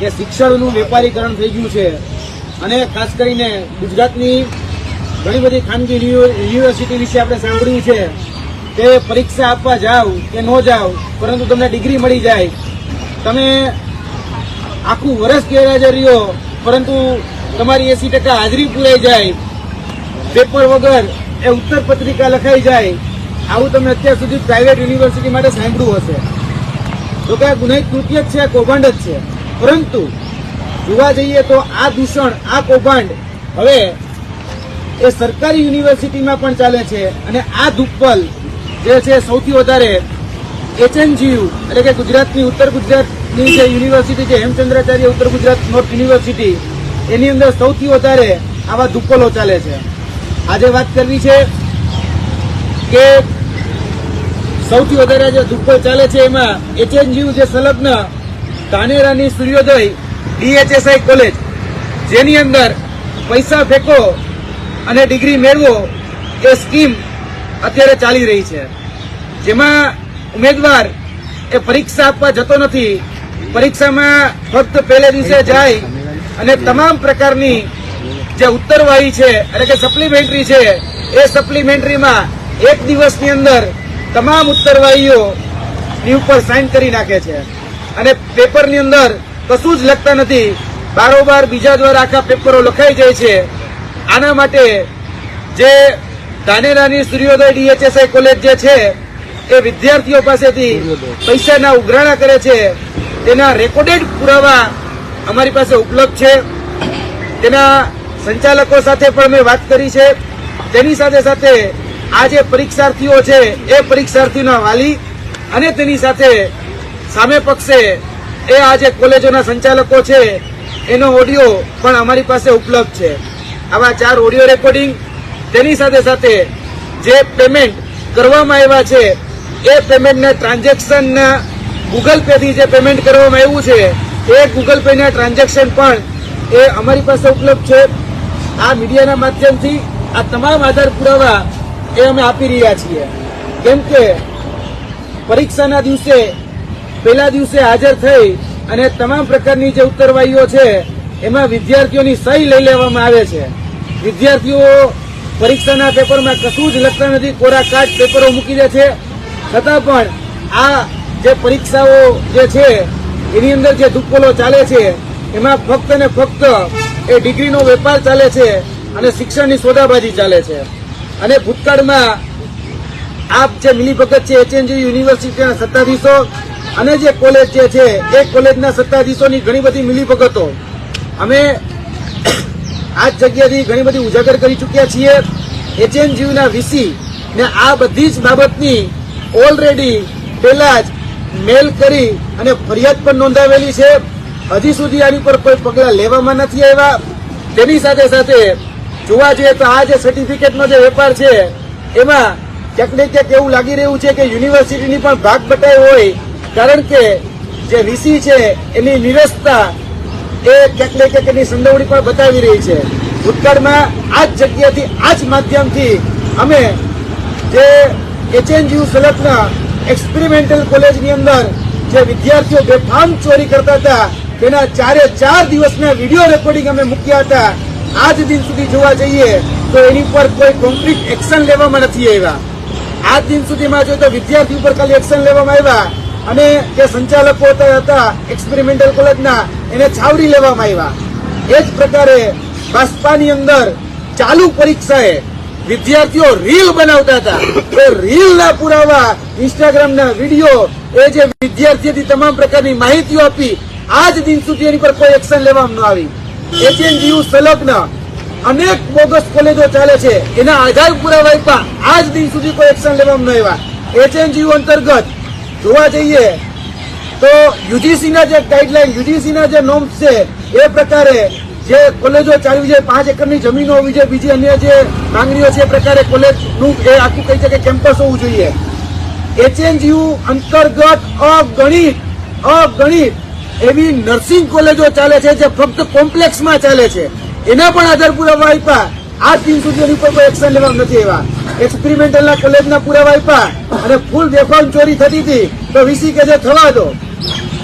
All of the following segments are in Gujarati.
કે શિક્ષણનું વેપારીકરણ થઈ ગયું છે અને ખાસ કરીને ગુજરાતની ઘણી બધી ખાનગી યુનિવર્સિટી વિશે આપણે સાંભળ્યું છે, કે પરીક્ષા આપવા જાઓ કે ન જાઓ પરંતુ તમને ડિગ્રી મળી જાય. તમે આખું વર્ષ ગેરહાજર રહ્યો, પરંતુ તમારી એસી ટકા હાજરી પૂરાઈ જાય. પેપર વગર એ ઉત્તર પત્રિકા લખાઈ જાય. આવું તમે અત્યાર સુધી પ્રાઇવેટ યુનિવર્સિટી માટે સાંભળ્યું હશે. તો કે આ ગુનાહિત કૃત્ય જ છે, આ કૌભાંડ જ છે. પરંતુ જોવા જઈએ તો આ દૂષણ, આ કૌભાંડ હવે એ સરકારી યુનિવર્સિટીમાં પણ ચાલે છે અને આ દુપ્પલ જે છે સૌથી વધારે એચએનજીયુ એટલે કે ગુજરાતની ઉત્તર ગુજરાતની જે યુનિવર્સિટી છે, હેમચંદ્રાચાર્ય ઉત્તર ગુજરાત નોર્થ યુનિવર્સિટી, એની અંદર સૌથી વધારે આવા દુપ્પલો ચાલે છે. આજે વાત કરવી છે કે સૌથી વધારે જે દુપ્પલ ચાલે છે એમાં એચએનજીયુ જે સંલગ્ન ધાનેરાની સૂર્યોદય ડીએચએસઆઈ કોલેજ, જેની અંદર પૈસા ફેંકો અને ડિગ્રી મેળવો એ સ્કીમ અત્યારે ચાલી રહી છે. જેમાં ઉમેદવાર એ પરીક્ષા આપવા જતો નથી, પરીક્ષામાં ફક્ત પહેલે દિવસે જાય અને તમામ પ્રકારની જે ઉત્તરવાહી છે, એટલે કે સપ્લિમેન્ટરી છે, એ સપ્લિમેન્ટરીમાં એક દિવસની અંદર તમામ ઉત્તરવાહીઓ ની ઉપર સાઇન કરી નાખે છે. અને પેપરની અંદર કશું જ લખતા નથી. બારોબાર બીજા દ્વારા આખા પેપરો લખાઈ જાય છે. આના માટે જે ધાનેરાની સૂર્યોદય ડીએચએસઆઈ કોલેજ જે છે, એ વિદ્યાર્થીઓ પાસેથી પૈસાના ઉઘરાણા કરે છે. તેના રેકોર્ડેડ પુરાવા અમારી પાસે ઉપલબ્ધ છે. તેના સંચાલકો સાથે પણ મેં વાત કરી છે. તેની સાથે સાથે આ જે પરીક્ષાર્થીઓ છે, એ પરીક્ષાર્થીઓના વાલી અને તેની સાથે સામે પક્ષે એ આ જે કોલેજોના સંચાલકો છે, એનો ઓડિયો પણ અમારી પાસે ઉપલબ્ધ છે. આવા ચાર ઓડિયો રેકોર્ડિંગ તેની સાથે સાથે જે પેમેન્ટ કરવામાં આવ્યા છે, એ પેમેન્ટના ટ્રાન્ઝેક્શનના ગૂગલ પેથી જે પેમેન્ટ કરવામાં આવ્યું છે, એ ગૂગલ પેના ટ્રાન્ઝેક્શન પણ એ અમારી પાસે ઉપલબ્ધ છે. આ મીડિયાના માધ્યમથી આ તમામ આધાર પુરાવા એ અમે આપી રહ્યા છીએ. કેમ કે પરીક્ષાના દિવસે પહેલા દિવસે હાજર થઈ અને તમામ પ્રકારની જે ઉત્તરવાહીઓ છે, એમાં વિદ્યાર્થીઓની સહી લઈ લેવામાં આવે છે. વિદ્યાર્થીઓ પરીક્ષાના પેપરમાં કશું જ લખતા નથી, કોરા કાટ પેપરો મૂકી દે છે. છતાં પણ આ જે પરીક્ષાઓ જે છે, એની અંદર જે દુપ્પલો ચાલે છે, એમાં ફક્ત ને ફક્ત એ ડિગ્રીનો વેપાર ચાલે છે અને શિક્ષણની સોદાબાજી ચાલે છે. અને ભૂતકાળમાં આપ જે મિલીભગત છે, એચએનજી યુનિવર્સિટીના સત્તાધીશો અને જે કોલેજ જે છે, એ કોલેજના સત્તાધીશોની ઘણી બધી મિલીભગતો. અમે આ જ જગ્યાથી ઘણી બધી ઉજાગર કરી ચૂક્યા છીએ. એચએનજીયુના વીસી ને આ બધી જ બાબતની ઓલરેડી પહેલા જ મેલ કરી અને ફરિયાદ પણ નોંધાવેલી છે. હજી સુધી આની પર કોઈ પગલાં લેવામાં નથી આવ્યા. તેની સાથે સાથે જોવા જઈએ તો આ જે સર્ટિફિકેટનો જે વેપાર છે, એમાં ક્યાંક ને ક્યાંક એવું લાગી રહ્યું છે કે યુનિવર્સિટીની પણ ભાગ બટાઈ હોય કારણ કે જે વીસી છે, એની નિરસતા એ ક્યાંક ને ક્યાંક એની સંડોવણી પણ બતાવી રહી છે. ભૂતકાળમાં આ જ જગ્યાથી, આ જ માધ્યમથી અમે જે એચએનજીયુ સુરતના એક્સપેરિમેન્ટલ કોલેજની અંદર જે વિદ્યાર્થીઓ બેફામ ચોરી કરતા હતા, તેના ચારે ચાર દિવસના વીડિયો રેકોર્ડિંગ અમે મૂક્યા હતા. આજ દિન સુધી જોવા જઈએ તો એની પર કોઈ કોન્ક્રીટ એક્શન લેવામાં નથી આવ્યા. આજ દિન સુધીમાં જોઈએ તો વિદ્યાર્થી ઉપર ખાલી એક્શન લેવામાં આવ્યા અને જે સંચાલકો હતા એક્સપેરિમેન્ટલ કોલેજના એને છાવરી લેવામાં આવ્યા. એ જ પ્રકારે બાસ્પાની અંદર ચાલુ પરીક્ષાએ વિદ્યાર્થીઓ રીલ બનાવતા હતા. એ રીલના પુરાવા ઇન્સ્ટાગ્રામના વીડિયો એ જે વિદ્યાર્થીઓથી તમામ પ્રકારની માહિતીઓ આપી, આજ દિન સુધી એની પર કોઈ એક્શન લેવામાં ન આવી. એચએનજીયુ સંલગ્ન અનેક બોગસ કોલેજો ચાલે છે. એના આધાર પુરાવા આજ દિન સુધી કોઈ એક્શન લેવામાં ન આવ્યા. એચએનજીયુ અંતર્ગત જોવા જઈએ તો યુજીસીના જે ગાઈડલાઈન યુજીસીના જે નોમ્સ છે, એ પ્રકારે જે કોલેજો ચાલવી છે પાંચ એકરની જમીનો હોવી જોઈએ, બીજી અન્ય જે માંગણીઓ છે, એ પ્રકારે કોલેજનું એ આખું કહી શકે કેમ્પસ હોવું જોઈએ. એચએનજીયુ અંતર્ગત અગણિત અગણિત એવી નર્સિંગ કોલેજો ચાલે છે, જે ફક્ત કોમ્પ્લેક્સમાં ચાલે છે. એના પણ આધાર પુરાવા આપ્યા. આ દિન સુધી એની ઉપર કોઈ એક્શન લેવામાં નથી આવ્યા. એક્સપેરિમેન્ટલના કોલેજના પુરાવા આપ્યા અને ફૂલ બેફામ ચોરી થતી હતી. તો વીસી કે જે થવા દો.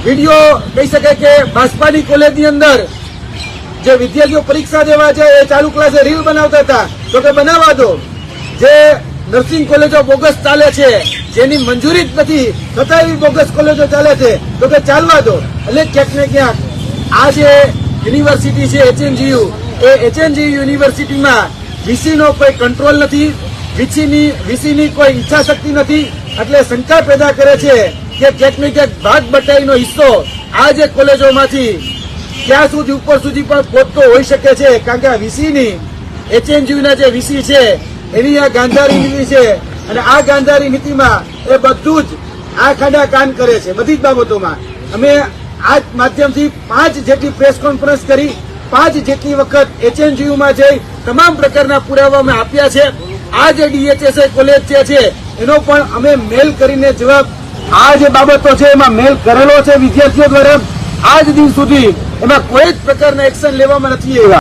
વીડિયો કહી શકાય કે બાસ્પાની કોલેજની અંદર જે વિદ્યાર્થીઓ પરીક્ષા દેવા છે, એ ચાલુ ક્લાસે રીલ બનાવતા હતા. તો કે બનાવવા દો. જે નર્સિંગ કોલેજો બોગસ ચાલે છે, જેની મંજૂરી જ નથી, છતાં એવી બોગસ કોલેજો ચાલે છે. તો કે ચાલવા દો. એટલે ક્યાંક ને ક્યાંક આ જે યુનિવર્સિટી છે એચએનજીયુ એ એચએનજી યુનિવર્સિટીમાં વીસીનો કોઈ કંટ્રોલ નથી વીસીની વીસીની કોઈ ઈચ્છા શક્તિ નથી. એટલે શંકા પેદા કરે છે કે ક્યાંક ને ક્યાંક ભાગ બટાઈનો હિસ્સો આ જે કોલેજોમાંથી ક્યાં સુધી ઉપર સુધી પણ પહોંચતો હોઈ શકે છે. કારણ કે આ વીસીની એચએનજીયુના જે વીસી છે, એની આ ગાંધારી નીતિ છે. અને આ ગાંધારી નીતિમાં એ બધું જ આ ખાડા કામ કરે છે. બધી જ બાબતોમાં. અમે આ માધ્યમથી પાંચ જેટલી પ્રેસ કોન્ફરન્સ કરી પાંચ જેટલી વખત એચએનજીયુમાં જઈ તમામ પ્રકારના પુરાવા અમે આપ્યા છે. આ જે ડીએચએસઆઈ કોલેજ જે છે, એનો પણ અમે મેલ કરીને જવાબ આ જે બાબતો છે એમાં મેલ કરેલો છે વિદ્યાર્થીઓ દ્વારા. આજ દિન સુધી એમાં કોઈ જ પ્રકારના એક્શન લેવામાં નથી આવ્યા.